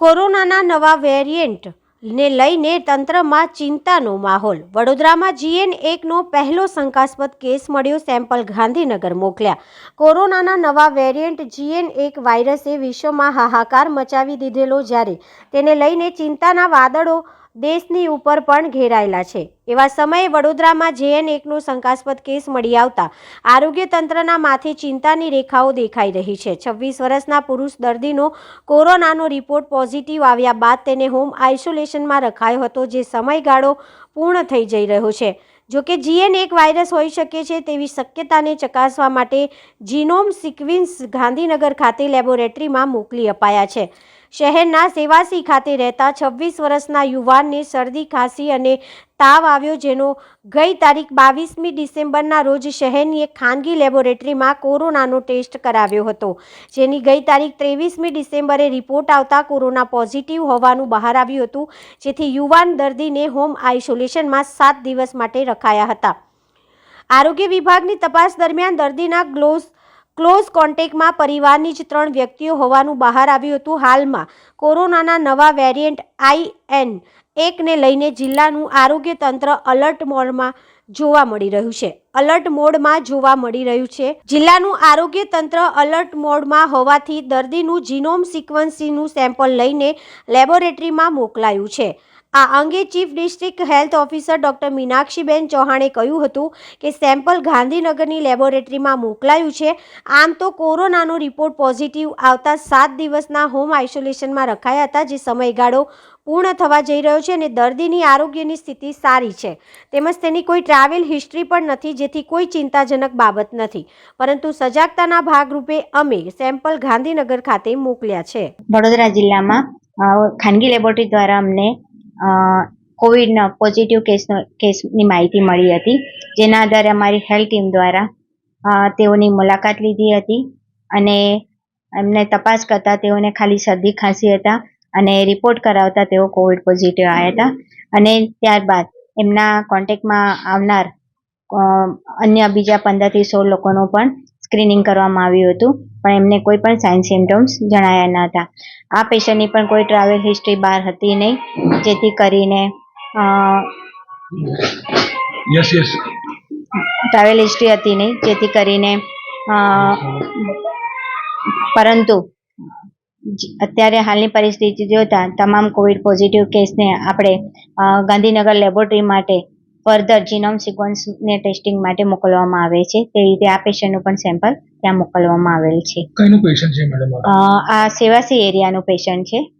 કોરોનાના નવા વેરિયન્ટ ને લઈને તંત્રમાં ચિંતાનો માહોલ. વડોદરામાં જીએન એકનો પહેલો શંકાસ્પદ કેસ મળ્યો, સેમ્પલ ગાંધીનગર મોકલ્યા. કોરોનાના નવા વેરિયન્ટ જીએન એક વાયરસે વિશ્વમાં હાહાકાર મચાવી દીધેલો જ્યારે તેને લઈને ચિંતાના વાદળો દેશની ઉપર પણ ઘેરાયેલા છે. એવા સમયે વડોદરામાં જેએન એકનો શંકાસ્પદ કેસ મળી આવતા આરોગ્ય તંત્રના માથે ચિંતાની રેખાઓ દેખાઈ રહી છે. છવ્વીસ વર્ષના પુરુષ દર્દીનો કોરોનાનો રિપોર્ટ પોઝિટિવ આવ્યા બાદ તેને હોમ આઇસોલેશનમાં રખાયો હતો, જે સમયગાળો પૂર્ણ થઈ જઈ રહ્યો છે. જોકે જીએન એક વાયરસ હોઈ શકે છે તેવી શક્યતાને ચકાસવા માટે જીનોમ સિક્વિન્સ ગાંધીનગર ખાતે લેબોરેટરીમાં મોકલી અપાયા છે. શહેરના સેવાસી ખાતે રહેતા છવ્વીસ વર્ષના યુવાનને શરદી, ખાંસી અને તાવ આવ્યો જેનો ગઈ તારીખ બાવીસમી ડિસેમ્બરના રોજ શહેરની એક ખાનગી લેબોરેટરીમાં કોરોનાનો ટેસ્ટ કરાવ્યો હતો. જેની ગઈ તારીખ ત્રેવીસમી ડિસેમ્બરે રિપોર્ટ આવતા કોરોના પોઝિટિવ હોવાનું બહાર આવ્યું હતું, જેથી યુવાન દર્દીને હોમ આઇસોલેશનમાં સાત દિવસ માટે રખાયા હતા. આરોગ્ય વિભાગની તપાસ દરમિયાન દર્દીના ગ્લોવ્સ ક્લોઝ કોન્ટેક્ટમાં પરિવારની જ ત્રણ વ્યક્તિઓ હોવાનું બહાર આવ્યું હતું. હાલમાં કોરોનાના નવા વેરિયન્ટ આઈએન એકને લઈને જિલ્લાનું આરોગ્ય તંત્ર અલર્ટ મોડમાં જોવા મળી રહ્યું છે. અલર્ટ મોડમાં જોવા મળી રહ્યું છે. જિલ્લાનું આરોગ્ય તંત્ર અલર્ટ મોડમાં હોવાથી દર્દીનું જીનોમ સિક્વન્સીનું સેમ્પલ લઈને લેબોરેટરીમાં મોકલાયું છે. આ અંગે chief district health officer doctor Meenakshiben ચૌહાણે કહ્યું હતું કે સેમ્પલ ગાંધીનગરની લેબોરેટરીમાં મોકલાયું છે. આમ તો કોરોનાનો રિપોર્ટ પોઝિટિવ આવતા સાત દિવસના હોમ આઇસોલેશનમાં રખાયા હતા, જે સમયગાળો પૂર્ણ થવા જઈ રહ્યો છે અને દર્દીની આરોગ્યની સ્થિતિ સારી છે. તેમજ તેની કોઈ ટ્રાવેલ હિસ્ટ્રી પણ નથી, જેથી કોઈ ચિંતાજનક બાબત નથી. પરંતુ સજાગતાના ભાગરૂપે અમે સેમ્પલ ગાંધીનગર ખાતે મોકલ્યા છે. વડોદરા જિલ્લામાં ખાનગી લેબોરેટરી દ્વારા અમને કોવિડનો પોઝિટિવ કેસનો કેસની માહિતી મળી હતી. જેના આધારે અમારી હેલ્થ ટીમ દ્વારા તેઓની મુલાકાત લીધી હતી. અને એમને તપાસ કરતા તેઓને ખાલી શરદી ખાંસી હતા અને રિપોર્ટ કરાવતા તેઓ કોવિડ પોઝિટિવ આવ્યા હતા. અને ત્યારબાદ એમના કોન્ટેક્ટમાં આવનાર અન્ય બીજા પંદરથી સોળ લોકોનો પણ સ્ક્રીનિંગ કરવામાં આવ્યું હતું પણ એમને કોઈ પણ સાઇન સિમ્ટમ્સ જણાયા ન હતા. આ પેશન્ટની પણ કોઈ ટ્રાવેલ હિસ્ટ્રી બહાર હતી નહીં જેથી કરીને યસ યસ ટ્રાવેલ હિસ્ટ્રી હતી નહીં જેથી કરીને પરંતુ અત્યારે હાલની પરિસ્થિતિ જોતા તમામ કોવિડ પોઝિટિવ કેસને આપણે ગાંધીનગર લેબોરેટરી માટે ફર્ધર જીનોમ સિક્વન્સને ટેસ્ટિંગ માટે મોકલવામાં આવે છે. તે રીતે આ પેશન્ટનું પણ સેમ્પલ ત્યાં મોકલવામાં આવેલ છે. કઈનું પેશન્ટ છે મેડમ આ? સેવાસી એરિયાનું પેશન્ટ છે.